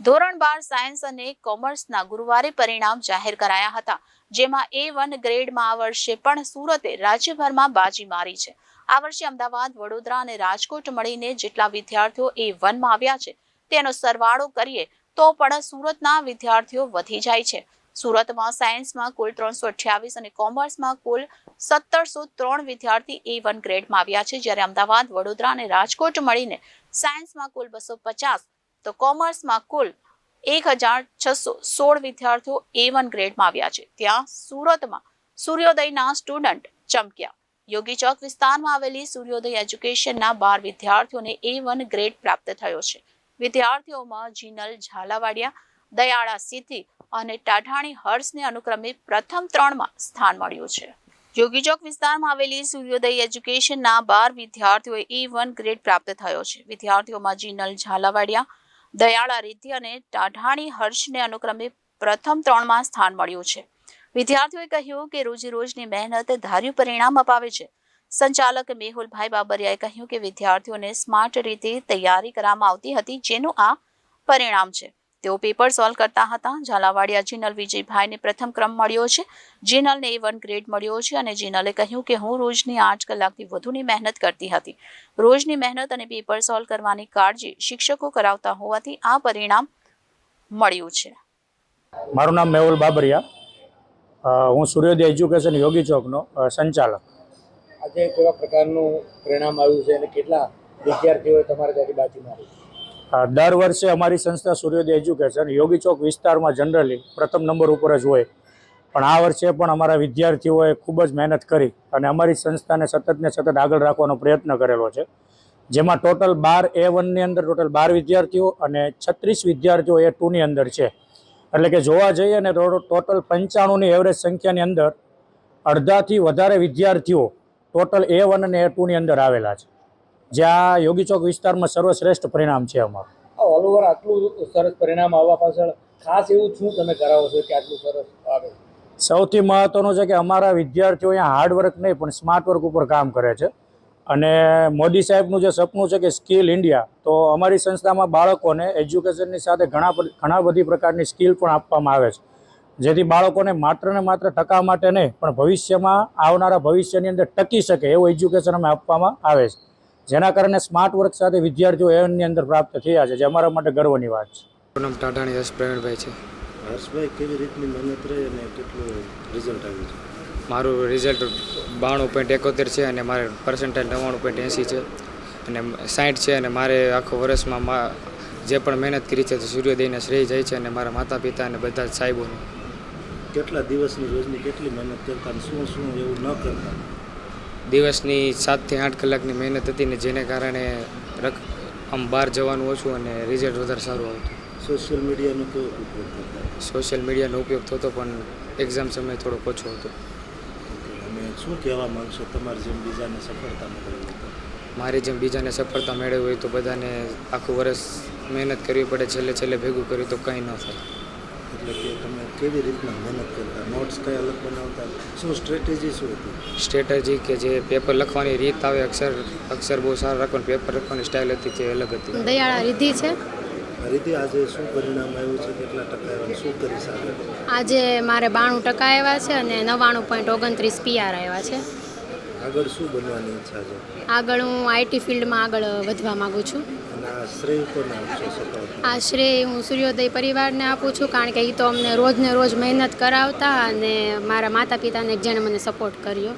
ધોરણ બાર સાયન્સ અને કોમર્સના ગુરુવારે પરિણામ જાહેર કરાયા હતા. જેમાં એ વન ગ્રેડમાં આ વર્ષે પણ સુરતે રાજ્યભરમાં બાજી મારી છે. આ વર્ષે અમદાવાદ, વડોદરા અને રાજકોટ મળીને જેટલા વિદ્યાર્થીઓ એ વનમાં આવ્યા છે, તેનો સરવાળો કરીએ તો પણ સુરતના વિદ્યાર્થીઓ વધી જાય છે. સુરતમાં સાયન્સમાં કુલ ત્રણસો અઠ્યાવીસ અને કોમર્સમાં કુલ સત્તરસો ત્રણ વિદ્યાર્થી એ વન ગ્રેડમાં આવ્યા છે. જ્યારે અમદાવાદ, વડોદરા અને રાજકોટ મળીને સાયન્સમાં કુલ બસો પચાસ તો કોમર્સમાં કુલ એક હજાર છસો સોળ વિદ્યાર્થીઓ એ વન ગ્રેડમાં આવ્યા છે. ત્યાં સુરતમાં સૂર્યોદયના સ્ટુડન્ટ ચમક્યા. યોગી ચોક વિસ્તારમાં આવેલી સૂર્યોદય એજ્યુકેશનના બાર વિદ્યાર્થીઓને એ વન ગ્રેડ પ્રાપ્ત થયો છે. વિદ્યાર્થીઓમાં જીનલ ઝાલાવાડિયા, દયાળા સિદ્ધિ અને ટાઢાણી હર્ષને અનુક્રમે પ્રથમ ત્રણમાં સ્થાન મળ્યું છે. યોગી ચોક વિસ્તારમાં આવેલી સૂર્યોદય એજ્યુકેશનના બાર વિદ્યાર્થીઓએ એ વન ગ્રેડ પ્રાપ્ત થયો છે. વિદ્યાર્થીઓમાં જીનલ ઝાલાવાડિયા દયાળા રિદ્ધિ અને ટાઢાણી હર્ષને અનુક્રમે પ્રથમ ત્રણમાં સ્થાન મળ્યું છે. વિદ્યાર્થીઓએ કહ્યું કે રોજે રોજની મહેનત ધાર્યું પરિણામ અપાવે છે. સંચાલક મેહુલભાઈ બાબરિયાએ કહ્યું કે વિદ્યાર્થીઓને સ્માર્ટ રીતે તૈયારી કરવામાં આવતી હતી, જેનું આ પરિણામ છે. તેઓ પેપર સોલ્વ કરતા હતા. ઝાલાવાડિયા જીનલ વિજયભાઈને પ્રથમ ક્રમ મળ્યો છે. જીનલને એ વન ગ્રેડ મળ્યો છે અને જીનલે કહ્યું કે હું રોજની આઠ કલાકથી વધુની મહેનત કરતી હતી. રોજની મહેનત અને પેપર સોલ્વ કરવાની કાળજી શિક્ષકો કરાવતા હોવાથી આ પરિણામ મળ્યું છે. મારું નામ મેહુલ બાબરિયા. હું સૂર્યોદય એજ્યુકેશન યોગી ચોકનો સંચાલક. આજે કેવા પ્રકારનું પરિણામ આવ્યું છે અને કેટલા વિદ્યાર્થીઓએ તમારા ત્યાંથી બાજી મારી? દર વર્ષે અમારી સંસ્થા સૂર્યોદય એજ્યુકેશન, યોગી ચોક વિસ્તારમાં જનરલી પ્રથમ નંબર ઉપર જ હોય. પણ આ વર્ષે પણ અમારા વિદ્યાર્થીઓએ ખૂબ જ મહેનત કરી અને અમારી સંસ્થાને સતત ને સતત આગળ રાખવાનો પ્રયત્ન કરેલો છે. જેમાં ટોટલ બાર એ વનની અંદર ટોટલ બાર વિદ્યાર્થીઓ અને છત્રીસ વિદ્યાર્થીઓ એ ટુની અંદર છે. એટલે કે જોવા જઈએ ને ટોટલ પંચાણુંની એવરેજ સંખ્યાની અંદર અડધાથી વધારે વિદ્યાર્થીઓ ટોટલ એ વન અને એ ટુની અંદર આવેલા છે. જ્યાં યોગી ચોક વિસ્તારમાં સર્વશ્રેષ્ઠ પરિણામ છે અમારું ઓલ ઓવર આટલું સરસ પરિણામ આવવા પાછળ ખાસ એવું શું તમે કરાવો છો કે આટલું સરસ આવે? સૌથી મહત્વનું છે કે અમારા વિદ્યાર્થીઓ અહીંયા હાર્ડવર્ક નહીં પણ સ્માર્ટ વર્ક ઉપર કામ કરે છે. અને મોદી સાહેબનું જે સપનું છે કે સ્કિલ ઇન્ડિયા તો અમારી સંસ્થામાં બાળકોને એજ્યુકેશનની સાથે ઘણા ઘણા બધી પ્રકારની સ્કિલ પણ આપવામાં આવે છે. જેથી બાળકોને માત્ર ને માત્ર ટકા માટે નહીં પણ ભવિષ્યમાં આવનારા ભવિષ્યની અંદર ટકી શકે એવું એજ્યુકેશન અમે આપવામાં આવે છે. જેના કારણે સ્માર્ટ વર્ક સાથે વિદ્યાર્થીઓ એની અંદર પ્રાપ્ત થયા છે જે અમારા માટે ગર્વની વાત છે. નામ ટાઢાણી હર્ષ પ્રવીણભાઈ છે. હર્ષભાઈ કેવી રીતની મહેનત રહી અને કેટલું રિઝલ્ટ આવ્યું છે? મારું રિઝલ્ટ બાણું પોઈન્ટ એકોતેર છે અને મારે પર્સન્ટેજ નવ્વાણું પોઈન્ટ એંસી છે અને સાઠ છે અને મારે આખો વર્ષમાં જે પણ મહેનત કરી છે તે સૂર્યોદયને શ્રેય જાય છે અને મારા માતા પિતા અને બધા જ સાહેબોને. કેટલા દિવસની રોજની કેટલી મહેનત કરતા અને શું શું એવું ન કરતા? દિવસની સાતથી આઠ કલાકની મહેનત હતી ને જેને કારણે રક આમ બહાર જવાનું ઓછું અને રિઝલ્ટ વધારે સારું આવતું. સોશિયલ મીડિયાનો કેવો ઉપયોગ કરતા સોશિયલ મીડિયાનો ઉપયોગ થતો પણ એક્ઝામ સમય થોડોક ઓછો હતો. અને શું કહેવા માગશો તમારે જેમ બીજાને સફળતા મળે મારી જેમ બીજાને સફળતા મેળવી હોય તો બધાને આખું વર્ષ મહેનત કરવી પડે છેલ્લે છેલ્લે ભેગું કર્યું તો કંઈ ન થાય. એટલે કે તમે કેવી રીતના મહેનત કરતા? નોટ્સ કયા અલગ બનાવતા? શું સ્ટ્રેટેજી શું હતી? સ્ટ્રેટેજી કે જે પેપર લખવાની રીત આવે અક્ષર અક્ષર બહુ સારા રાખવાનું પેપર લખવાની સ્ટાઇલ હતી તે અલગ હતી? દયાળા રીધી છે. આ રીતે આજે શું પરિણામ આવ્યું છે? કેટલા ટકા આવ્યા? શું કરી શકે? આજે મારે બાણું ટકા આવ્યા છે અને નવ્વાણું પોઈન્ટ ઓગણત્રીસ પીઆર આવ્યા છે. આગળ શું બનવાની ઈચ્છા છે? આગળ હું આઈટી ફિલ્ડમાં આગળ વધવા માગું છું. અને આ શ્રેય કોને આપશો સફળતા? આ શ્રેય હું સૂર્યોદય પરિવારને આપું છું કારણ કે એ તો અમને રોજને રોજ મહેનત કરાવતા અને મારા માતા પિતાને જેણે મને સપોર્ટ કર્યો.